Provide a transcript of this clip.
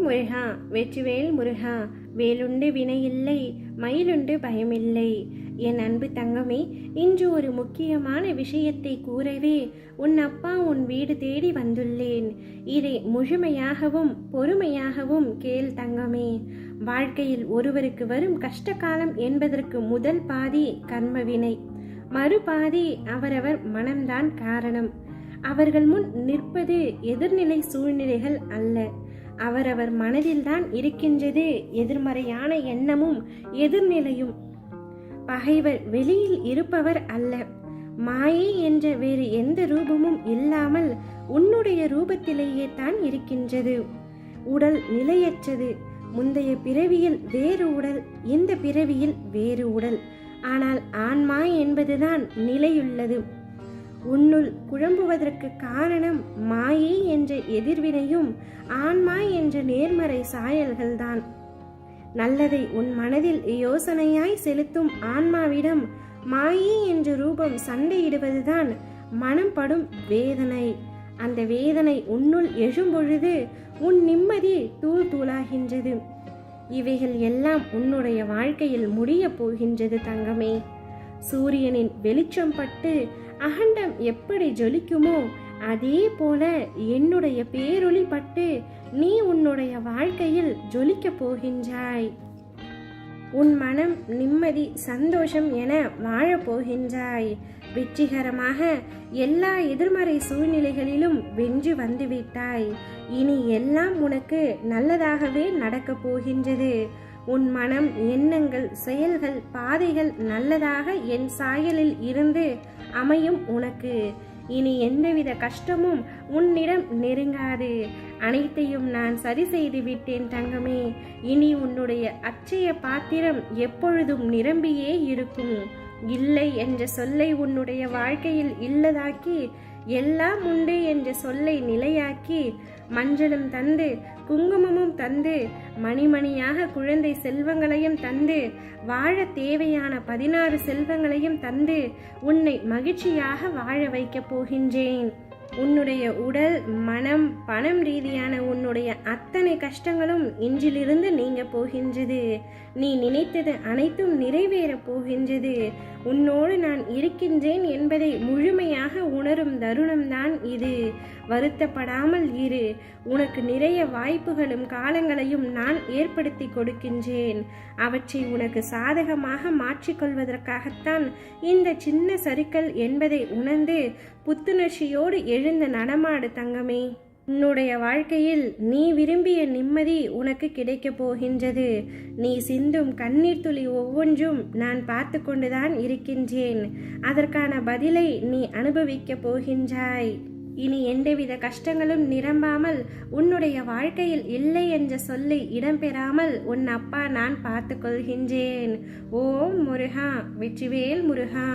முருகா வெற்றிவேல் முருகா வேலுண்டு வினையில்லை மயிலுண்டு பயமில்லை. என் அன்பு தங்கமே இன்று ஒரு முக்கியமான விஷயத்தை கூறவே உன் அப்பா உன் வீடு தேடி வந்துள்ளேன். இதை முழுமையாகவும் பொறுமையாகவும் கேள் தங்கமே. வாழ்க்கையில் ஒருவருக்கு வரும் கஷ்ட காலம் என்பதற்கு முதல் பாதி கர்மவினை. மறுபாதி அவரவர் மனம்தான் காரணம். அவர்கள் முன் நிற்பது எதிர்நிலை சூழ்நிலைகள் அல்ல. அவரவர் மனதில்தான் இருக்கின்றது. எதிர்மறையான எண்ணமும் எதிர்நிலையும் பகைவர் வெளியில் இருப்பவர் அல்ல. மாயை என்ற வேறு எந்த ரூபமும் இல்லாமல் உன்னுடைய ரூபத்திலேயே தான் இருக்கின்றது. உடல் நிலையற்றது. முந்தைய பிறவியில் வேறு உடல் இந்த பிறவியில் வேறு உடல். ஆனால் ஆன்மா என்பதுதான் நிலையுள்ளது. உன்னுள் குழம்புவதற்கு காரணம் மாயை எதிர்வினையும் ஆன்மா என்ற நேர்மறை சாயல்கள்தான். நல்லதை உன் மனதில் யோசனையாய் செலுத்தும் ஆன்மாவிடம் மாயை என்ற ரூபம் சண்டையிடுவதுதான் மனம் படும் வேதனை. அந்த வேதனை உன்னுள் எழும்பொழுது உன் நிம்மதி தூள் தூளாகின்றது. இவைகள் எல்லாம் உன்னுடைய வாழ்க்கையில் முடியப் போகின்றது தங்கமே. சூரியனின் வெளிச்சம் பட்டு அகண்டம் எப்படி ஜொலிக்குமோ அதே போல என்னுடைய பேரொளி பட்டு நீ உன்னுடைய வாழ்க்கையில் ஜொலிக்கப் போகின்றாய். உன் மனம் நிம்மதி சந்தோஷம் என வாழப் போகின்றாய். வெற்றிகரமாக எல்லா எதிர்மறை சூழ்நிலைகளிலும் வென்று வந்துவிட்டாய். இனி எல்லாம் உனக்கு நல்லதாகவே நடக்கப் போகின்றது. உன் மனம் எண்ணங்கள் செயல்கள் பாதைகள் நல்லதாக என் சாயலில் இருந்து அமையும் உனக்கு. இனி எந்தவித கஷ்டமும் உன்னிடம் நெருங்காது. அனைத்தையும் நான் சரி செய்து விட்டேன் தங்கமே. இனி உன்னுடைய அச்சய பாத்திரம் எப்பொழுதும் நிரம்பியே இருக்கும். இல்லை என்ற சொல்லை உன்னுடைய வாழ்க்கையில் இல்லதாக்கி எல்லாம் உண்டு என்ற சொல்லை நிலையாக்கி மஞ்சளும் தந்து குங்குமமும் தந்து மணிமணியாக குழந்தை செல்வங்களையும் தந்து வாழ தேவையான பதினாறு செல்வங்களையும் தந்து உன்னை மகிழ்ச்சியாக வாழ வைக்கப் போகின்றேன். உன்னுடைய உடல் மனம் பணம் ரீதியான உன்னுடைய அத்தனை கஷ்டங்களும் இன்றிலிருந்து நீங்க போகின்றது. நீ நினைத்தது அனைத்தும் நிறைவேறப் போகின்றது. உன்னோடு நான் இருக்கின்றேன் என்பதை முழுமையாக உணரும் தருணம்தான் இது. வருத்தப்படாமல் இரு. உனக்கு நிறைய வாய்ப்புகளும் காலங்களையும் நான் ஏற்படுத்தி கொடுக்கின்றேன். அவற்றை உனக்கு சாதகமாக மாற்றிக்கொள்வதற்காகத்தான் இந்த சின்ன சறுக்கல் என்பதை உணர்ந்து புத்துணர்ச்சியோடு எழுந்த நடமாடு தங்கமே உன்னுடைய வாழ்க்கையில் நீ விரும்பிய நிம்மதி உனக்கு கிடைக்கப் போகின்றது. நீ சிந்தும் கண்ணீர் துளி ஒவ்வொன்றும் நான் பார்த்து கொண்டுதான் இருக்கின்றேன். அதற்கான பதிலை நீ அனுபவிக்கப் போகின்றாய். இனி எந்தவித கஷ்டங்களும் நிரம்பாமல் உன்னுடைய வாழ்க்கையில் இல்லை என்ற சொல்லை இடம்பெறாமல் உன் அப்பா நான் பார்த்து கொள்கின்றேன். ஓம் முருகா வெற்றிவேல் முருகா.